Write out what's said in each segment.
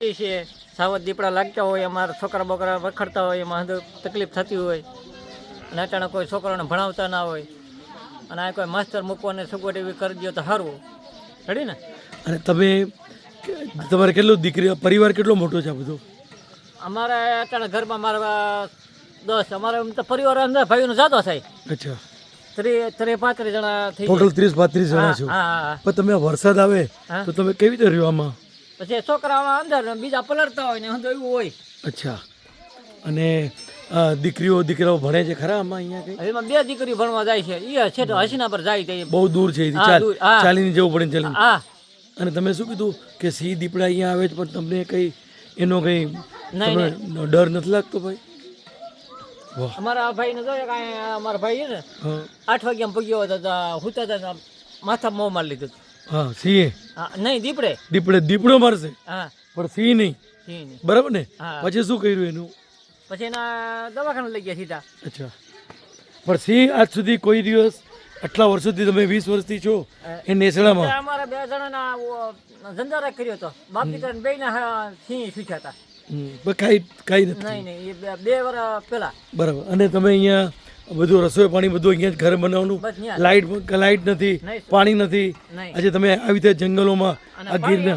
છે સાવધ દીપડા લાગતા હોય અમારા છોકરા બોકરા વખડતા હોય એમાં તકલીફ થતી હોય. અને અચાનક કોઈ છોકરાને ભણાવતા ના હોય. અને આ કોઈ માસ્તર મૂકવાને સગવડ એવી કરી દો તો સારું રેડી ને? અને તમે તમારે કેટલું દીકરી પરિવાર કેટલો મોટો છે બધો? અમારે અચાનક ઘરમાં મારા દસ અમારે એમ તો પરિવાર અંદર ભાઈઓનો જાતો થાય. અચ્છા. ત્રીસ ત્રી પાંત્રીસ જણા થઈ ટોટલ ત્રીસ પાંત્રીસ. જણા છો. પણ તમે વરસાદ આવે. તો તમે કેવી રીતે રહ્યો આમાં? પછી છોકરા અંદર બીજા પલળતા હોય ને અંદર એવું હોય. અચ્છા. અને દીકરીઓ દીકરાઓ ભણે છે ખરા આમાં અહીંયા કઈ? એમાં બે દીકરીઓ ભણવા જાય છે. એ છે તો હસીના પર જાય છે બહુ દૂર છે. ચાલીને જવું પડે ચાલી હા. અને તમે શું કીધું કે સિંહ દીપડા અહીંયા આવે છે પણ તમને કઈ એનો કઈ ડર નથી લાગતો ભાઈ? અમારા ભાઈ ને જોઈએ અમારા ભાઈ છે ને આઠ વાગ્યા પગ્યો હતો તો હુતા હતા માથા મોં મારી લીધું. હા સિંહે. નહીં દીપડે. દીપડે દીપડો મારશે. હા. પણ સિંહ નહીં. સિંહ નહીં. બરાબર ને? પછી શું કર્યું એનું? પછી એના દવાખાને લઈ ગયા સીધા. અચ્છા. પણ સિંહ આજ સુધી કોઈ દિવસ આટલા વર્ષોથી તમે વીસ વર્ષથી છો એ નેસડામાં. અમારા બે જણાના ધંધારા કર્યો હતો. બાપ દીકરા બે ના સિંહ શીખ્યા હતા. કઈ કઈ નહીં નહીં બે- બે વર્ષ પેલા બરાબર. અને તમે અહીંયા બધું રસોઈ પાણી બધું અહીંયા જ ઘરે બનાવવાનું. લાઈટ લાઈટ નથી પાણી નથી. આજે તમે આવી રીતે જંગલોમાં આ ગીરના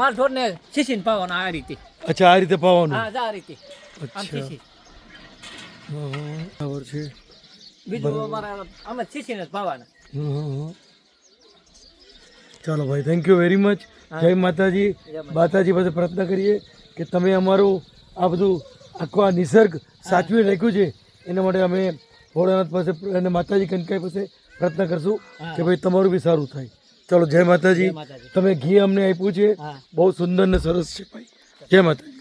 માલ ઢોરને શીશીને પાવાના આ રીતે. અચ્છા આ રીતે પાવાનું? આ રીતે. અચ્છા. બરાબર છે. બીજું અમારા અમે શીશીને જ પાવાના. ચાલો ભાઈ થેન્ક યુ વેરી મચ જય માતાજી. માતાજી. પાસે પ્રાર્થના કરીએ કે તમે અમારું આ બધું આખો આ નિસર્ગ સાચવી રાખ્યું છે. એના માટે અમે ભોળાનાથ પાસે અને માતાજી કનકાઈ પાસે પ્રાર્થના કરશું કે ભાઈ તમારું બી સારું થાય. ચલો જય માતાજી. તમે ઘી અમને આપ્યું છે. બહુ સુંદર ને સરસ છે ભાઈ. જય માતાજી.